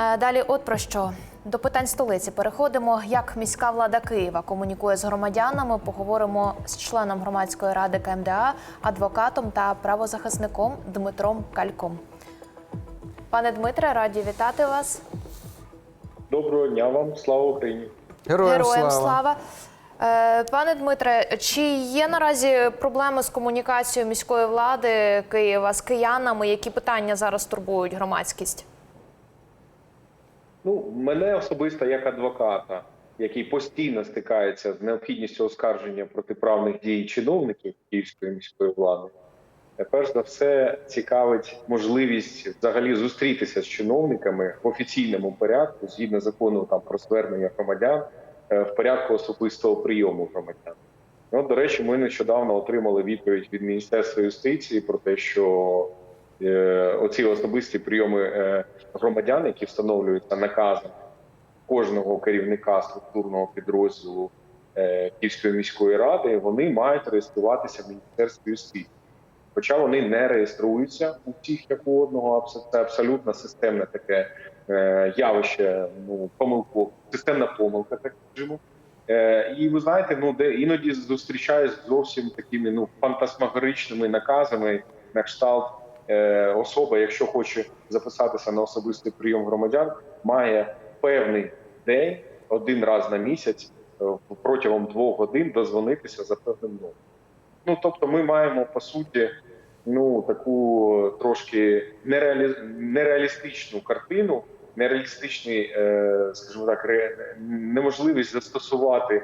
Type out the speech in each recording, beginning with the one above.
Е, Далі, от про що до питань столиці переходимо. Як міська влада Києва комунікує з громадянами? Поговоримо з членом громадської ради КМДА, адвокатом та правозахисником Дмитром Кальком. Пане Дмитре, раді вітати вас. Доброго дня вам, слава Україні. Героям, Героям слава. слава. Е, Пане Дмитре, чи є наразі проблеми з комунікацією міської влади Києва з киянами? Які питання зараз турбують громадськість? Ну, мене особисто як адвоката, який постійно стикається з необхідністю оскарження протиправних дій чиновників Київської міської влади, е, перш за все цікавить можливість взагалі зустрітися з чиновниками в офіційному порядку, згідно закону там про звернення громадян, е, в порядку особистого прийому громадян. Ну, до речі, ми нещодавно отримали відповідь від Міністерства юстиції про те, що оці особисті прийоми е, громадян, які встановлюються наказом кожного керівника структурного підрозділу е, Київської міської ради, вони мають реєструватися в Міністерстві юстиції. Хоча вони не реєструються у всіх як у одного, це абсолютно системне таке е, явище, ну помилку, системна помилка, так скажімо. Е, і ви знаєте, ну де іноді зустрічаюсь зовсім такими ну фантасмагоричними наказами на кшталт е, особа, якщо хоче записатися на особистий прийом громадян, має певний день, один раз на місяць е, протягом двох годин дозвонитися за певним номером. Ну тобто, ми маємо по суті ну таку трошки нереалі... нереалістичну картину, нереалістичний, е, скажімо так, ре... неможливість застосувати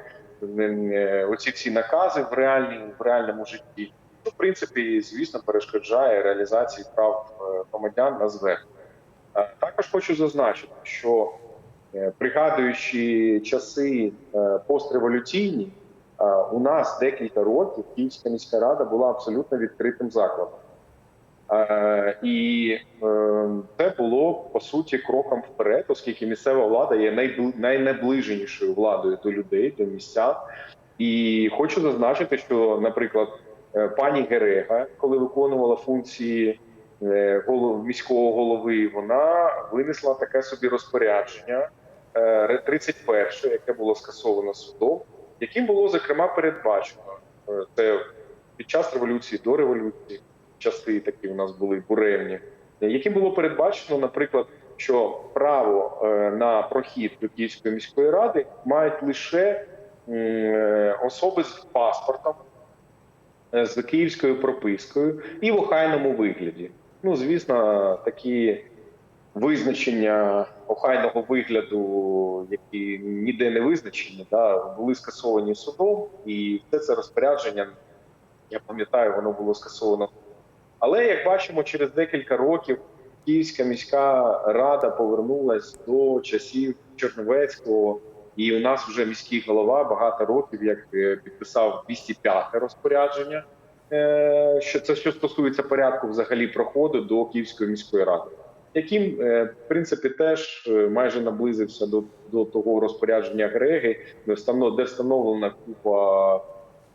е, оці всі накази в реальній в реальному житті. Що, в принципі, звісно, перешкоджає реалізації прав е, громадян на звернення. Також хочу зазначити, що е, пригадуючи часи е, постреволюційні, у нас декілька років Київська міська рада була абсолютно відкритим закладом. І це було по суті кроком вперед, оскільки місцева влада є найнаближенішою владою до людей, до місця. І хочу зазначити, що, наприклад, пані Герега, коли виконувала функції е, міського голови, вона винесла таке собі розпорядження е, 31, яке було скасовано судом, яким було зокрема передбачено е, це під час революції до революції. Часи такі у нас були буремні, е, яким було передбачено, наприклад, що право е, на прохід до Київської міської ради мають лише е, особи з паспортом, е, з київською пропискою і в охайному вигляді. Ну, звісно, такі визначення охайного вигляду, які ніде не визначені, да, були скасовані судом, і все це розпорядження, я пам'ятаю, воно було скасовано. Але як бачимо, через декілька років Київська міська рада повернулась до часів Черновецького, і у нас вже міський голова багато років як е, підписав 205 розпорядження. е, Що це що стосується порядку взагалі проходу до Київської міської ради, яким е, в принципі теж майже наблизився до, до того розпорядження Греги, де встановлена купа,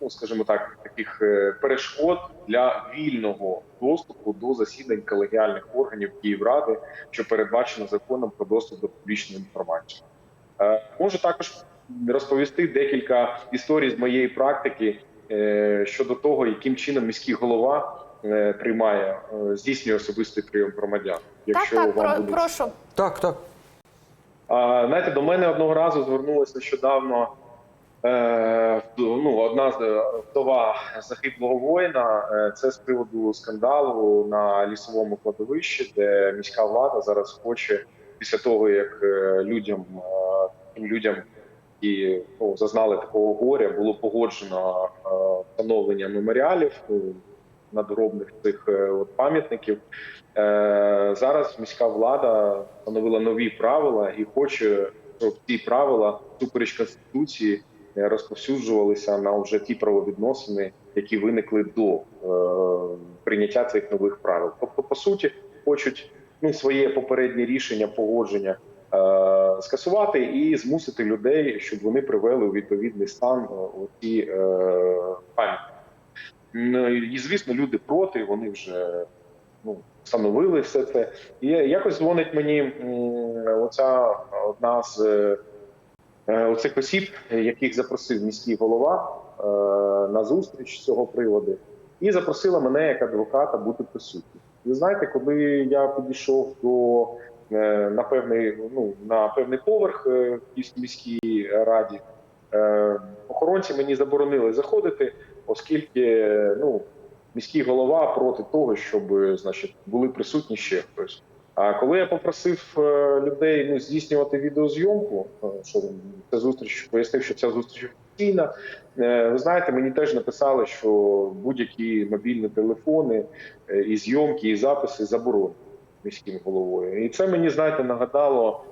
ну скажімо так, таких перешкод для вільного доступу до засідань колегіальних органів Київради, що передбачено законом про доступ до публічної інформації. Е, Можу також розповісти декілька історій з моєї практики е, щодо того, яким чином міський голова е, приймає здійснює особистий прийом громадян. Так, так, вам про, буде прошу. Так, так. знаєте, до мене одного разу звернулася нещодавно ну, одна з- вдова загиблого воїна. Це з приводу скандалу на лісовому кладовищі, де міська влада зараз хоче після того, як е, людям е, тим людям, які ну, зазнали такого горя, було погоджено е, встановлення меморіалів ну, надгробних цих е, от пам'ятників. Е, зараз міська влада встановила нові правила і хоче, щоб ці правила супереч конституції е, розповсюджувалися на вже ті правовідносини, які виникли до е, прийняття цих нових правил. Тобто, по суті, хочуть ну своє попереднє рішення погодження е, скасувати і змусити людей, щоб вони привели у відповідний стан е, ці пам'ятники. Ну, І звісно, люди проти. Вони вже ну, встановили все це. І якось дзвонить мені оця одна з оцих осіб, яких запросив міський голова на зустріч з цього приводу, і запросила мене як адвоката бути присутнім. Ви знаєте, коли я підійшов до е, на певний ну на певний поверх е, в міській раді, е, охоронці мені заборонили заходити, оскільки ну міський голова проти того, щоб значить були присутні ще хтось. А коли я попросив е, людей ну здійснювати відеозйомку, е, що ця зустріч пояснив, що ця зустріч офіційна. е, Ви знаєте, мені теж написали, що будь-які мобільні телефони і зйомки, і записи заборонені міським головою. І це мені знаєте нагадало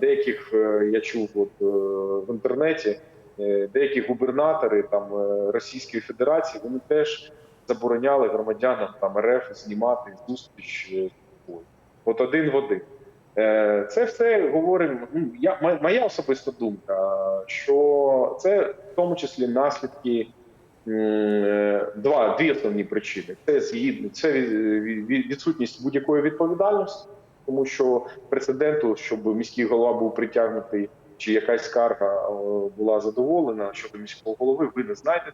деяких. Я чув от в інтернеті, деякі губернатори там Російської Федерації вони теж забороняли громадянам там РФ знімати зустріч. От один в один. Е, Це все говоримо. Ну, я моя особиста думка, що це в тому числі наслідки е, два дві основні причини. Це згідно це від- від- відсутність будь-якої відповідальності, тому що прецеденту, щоб міський голова був притягнутий. Чи якась скарга е, була задоволена щодо міського голови, ви не знаєте.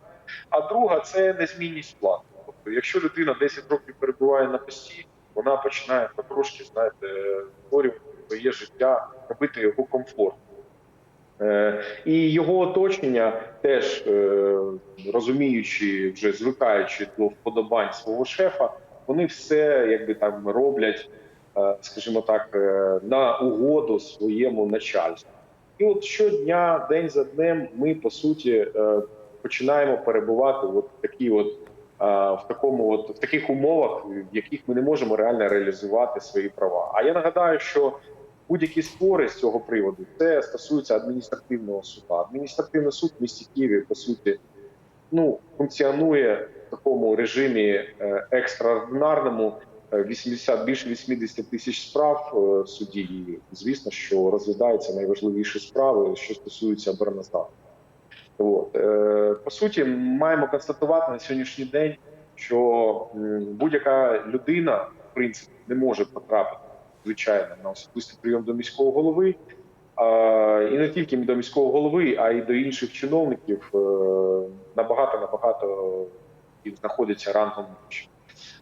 А друга це незмінність влади. Тобто, якщо людина 10 років перебуває на пості, вона починає потрошки, знаєте, створювати своє життя, робити його комфортним. Е, І його оточення теж е, розуміючи, вже звикаючи до вподобань свого шефа, вони все якби там роблять, е, скажімо так, на угоду своєму начальству. І от щодня, день за днем, ми по суті починаємо перебувати в такій от в такому, от в таких умовах, в яких ми не можемо реально реалізувати свої права. А я нагадаю, що будь-які спори з цього приводу це стосується адміністративного суда. Адміністративний суд в місті Києві по суті ну функціонує в такому режимі е, екстраординарному. Е, 80, більше 80 тисяч справ е, в суді. Звісно, що розглядаються найважливіші справи, що стосуються обороноздатності. От. Е, По суті, маємо констатувати на сьогоднішній день, що будь-яка людина, в принципі, не може потрапити, звичайно, на особистий прийом до міського голови. І не тільки до міського голови, а й до інших чиновників е, набагато набагато їх знаходиться рангом.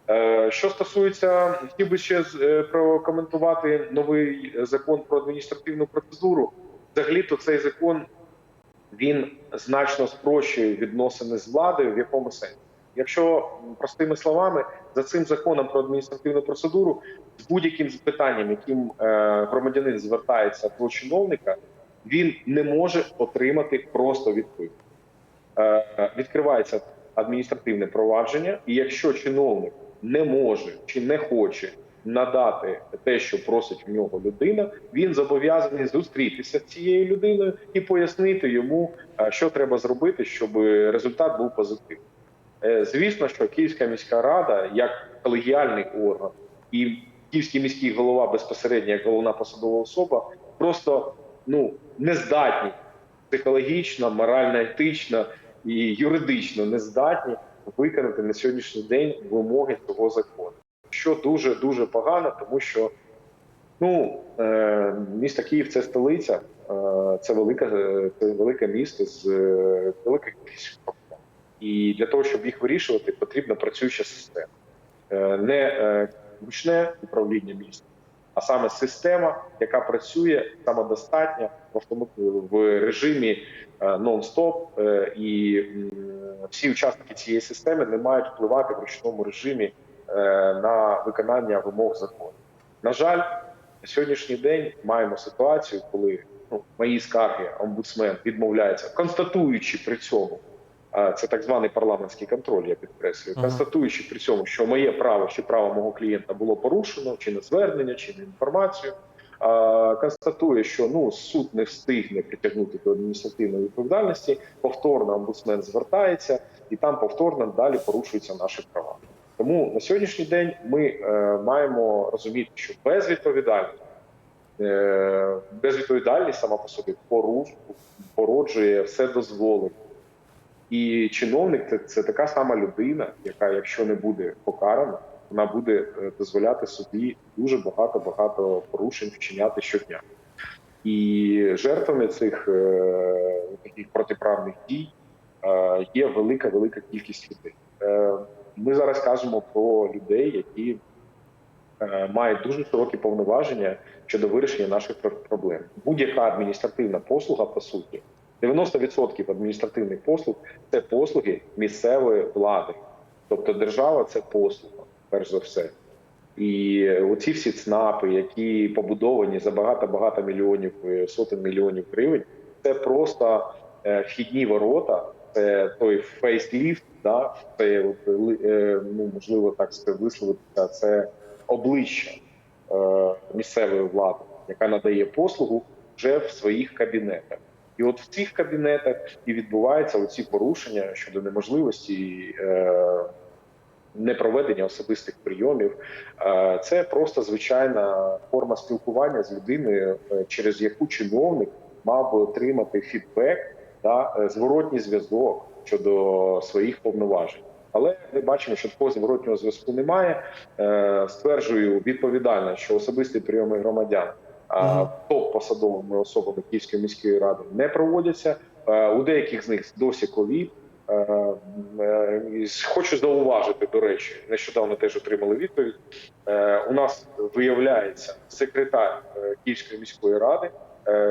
Е, Що стосується, хотів би ще прокоментувати новий закон про адміністративну процедуру. Взагалі, то цей закон він значно спрощує відносини з владою в якому сенсі. Якщо простими словами, за цим законом про адміністративну процедуру з будь-яким питанням, яким е, громадянин звертається до чиновника, він не може отримати просто відповідь. Е, е, відкривається адміністративне провадження, і якщо чиновник не може чи не хоче надати те, що просить в нього людина, він зобов'язаний зустрітися з цією людиною і пояснити йому, е, що треба зробити, щоб результат був позитивний. Е, Звісно, що Київська міська рада, як колегіальний орган, і Київський міський голова безпосередньо як головна посадова особа, просто ну не здатні психологічно, морально, етично і юридично не здатні виконати на сьогоднішній день вимоги цього закону, що дуже дуже погано, тому що ну е, місто Київ це столиця, е, це велика е, це велике місто з великою кількістю проблем. І для того, щоб їх вирішувати, потрібна працююча система, не ручне управління містом, а саме система, яка працює самодостатньо в в режимі нон-стоп, і всі учасники цієї системи не мають впливати в ручному режимі на виконання вимог закону. На жаль, на сьогоднішній день маємо ситуацію, коли ну, мої скарги омбудсмен відмовляється, констатуючи при цьому. Це так званий парламентський контроль, я підкреслюю, констатуючи при цьому, що моє право чи право мого клієнта було порушено, чи на звернення, чи на інформацію. Констатує, що ну суд не встигне притягнути до адміністративної відповідальності. Повторно омбудсмен звертається, і там повторно далі порушуються наші права. Тому на сьогоднішній день ми е, маємо розуміти, що безвідповідальність, е, безвідповідальність сама по собі породжує все дозволення. І чиновник це, це така сама людина, яка, якщо не буде покарана, вона буде е, дозволяти собі дуже багато багато порушень вчиняти щодня. І жертвами цих е, таких протиправних дій е, є велика велика кількість людей. Ми зараз кажемо про людей, які е, мають дуже широкі повноваження щодо вирішення наших проблем. Будь-яка адміністративна послуга, по суті, 90% адміністративних послуг це послуги місцевої влади. Тобто держава це послуга, перш за все. І оці всі ЦНАПи, які побудовані за багато-багато мільйонів, е, сотень мільйонів гривень, це просто е, вхідні ворота, це той фейсліфт, да, це от, е, ну, можливо так висловитися, це обличчя е, місцевої влади, яка надає послугу вже в своїх кабінетах. І от в цих кабінетах і відбуваються оці порушення щодо неможливості е, непроведення особистих прийомів. Е, Це просто звичайна форма спілкування з людиною, е, через яку чиновник мав би отримати фідбек та е, зворотній зв'язок щодо своїх повноважень. Але ми бачимо, що такого зворотнього зв'язку немає. Е, Стверджую відповідально, що особисті прийоми громадян а, топ-посадовими особами Київської міської ради не проводяться. Е, У деяких з них досі ковід. Хочу зауважити, до речі, нещодавно теж отримали відповідь. У нас виявляється секретар Київської міської ради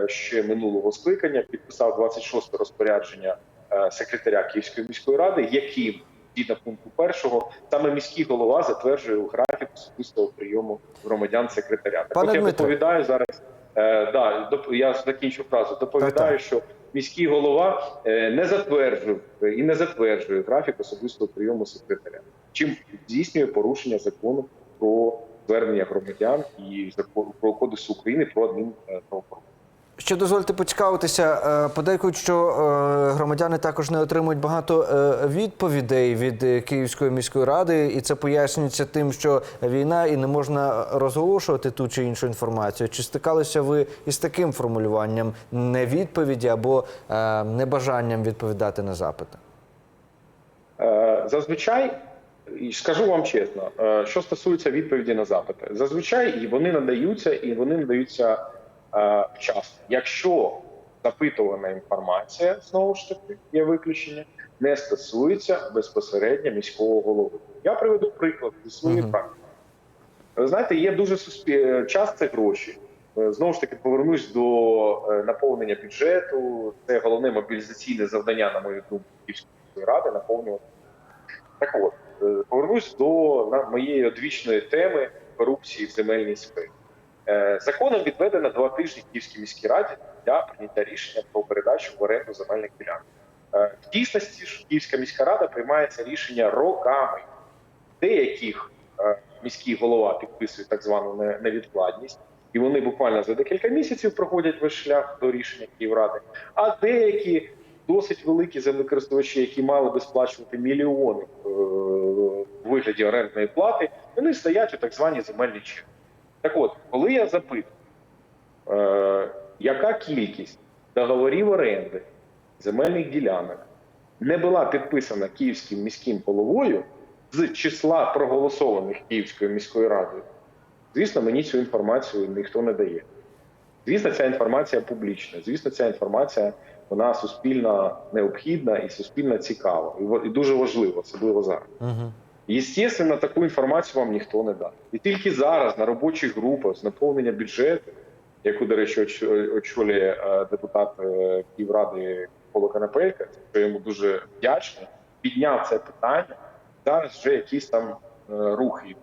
ще минулого скликання підписав 26 розпорядження е, секретаря Київської міської ради, яким згідно пункту першого саме міський голова затверджує графік особистого прийому громадян секретаря. Так от я доповідаю зараз. Е, да, доп- я закінчу фразу. Доповідаю, що міський голова е, не затверджує е, і не затверджує графік особистого прийому секретаря, чим здійснює порушення закону про звернення громадян і про кодексу України про адмінправопорушення. Ще дозвольте поцікавитися. е, Подейкують, що е, громадяни також не отримують багато е, відповідей від Київської міської ради, і це пояснюється тим, що війна і не можна розголошувати ту чи іншу інформацію. Чи стикалися ви із таким формулюванням невідповіді або небажанням відповідати на запити? Зазвичай, скажу вам чесно, що стосується відповіді на запити, зазвичай вони надаються, і вони надаються вчасно. Якщо запитувана інформація, знову ж таки, є виключення, не стосується безпосередньо міського голови. Я приведу приклад зі своєї практики. Ви знаєте, є дуже суспіль... час це гроші. Е, Знову ж таки, повернусь до е, наповнення бюджету. Це головне мобілізаційне завдання, на мою думку, Київської ради наповнювати. Так от, е, повернусь до моєї одвічної теми корупції в земельній сфері. Е, Законом відведено два тижні Київській міській раді для прийняття рішення про передачу в оренду земельних ділянок. Е, В дійсності ж Київська міська рада приймає це рішення роками. Деяких е, міський голова підписує так звану невідкладність, і вони буквально за декілька місяців проходять весь шлях до рішення Київради. А деякі досить великі землекористувачі, які мали би сплачувати мільйони в вигляді орендної плати, вони стоять у так званій земельній черзі. Так от, коли я запитую, е, яка кількість договорів оренди земельних ділянок не була підписана київським міським головою з числа проголосованих Київською міською радою, звісно, мені цю інформацію ніхто не дає. Звісно, ця інформація публічна. Звісно, ця інформація вона суспільно необхідна і суспільно цікава, і дуже важлива, особливо зараз. Єстественно, таку інформацію вам ніхто не дасть. І тільки зараз на робочих групах з наповнення бюджету, яку, до речі, очолює е, депутат е, Київради Коло Канапелька, що йому дуже вдячний, підняв це питання. Зараз вже якісь там е, рухи.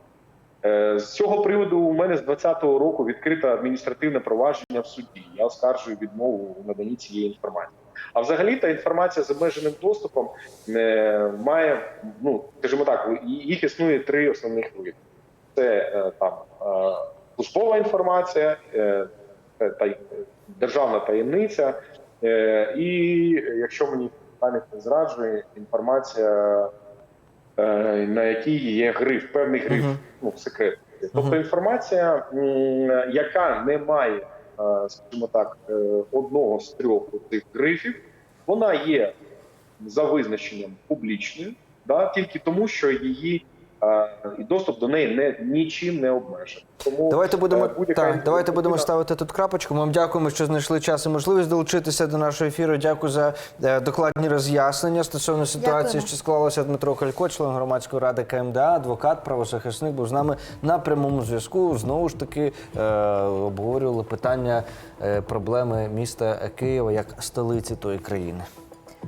З цього приводу у мене з 2020 року відкрите адміністративне провадження в суді. Я оскаржую відмову у наданні цієї інформації. А взагалі та інформація з обмеженим доступом е, має, ну скажімо так, їх існує три основних види: це е, там е, службова інформація, та державна таємниця, е, і якщо мені пам'ять не зраджує, інформація, на якій є гриф, певний гриф, ну секрет. Тобто інформація, яка не має, скажімо так, е, одного з трьох цих грифів, вона є за визначенням публічною, да, тільки тому, що її е, і доступ до неї не нічим не обмежений. Тому Давайте будемо е, так, давайте будемо ставити тут крапочку. Ми вам дякуємо, що знайшли час і можливість долучитися до нашого ефіру. Дякую за е, докладні роз'яснення стосовно ситуації, Дякуємо. що склалася Дмитро Калько, член громадської ради КМДА, адвокат, правозахисник, був з нами на прямому зв'язку. Знову ж таки е, обговорювали питання е, проблеми міста Києва як столиці тої країни.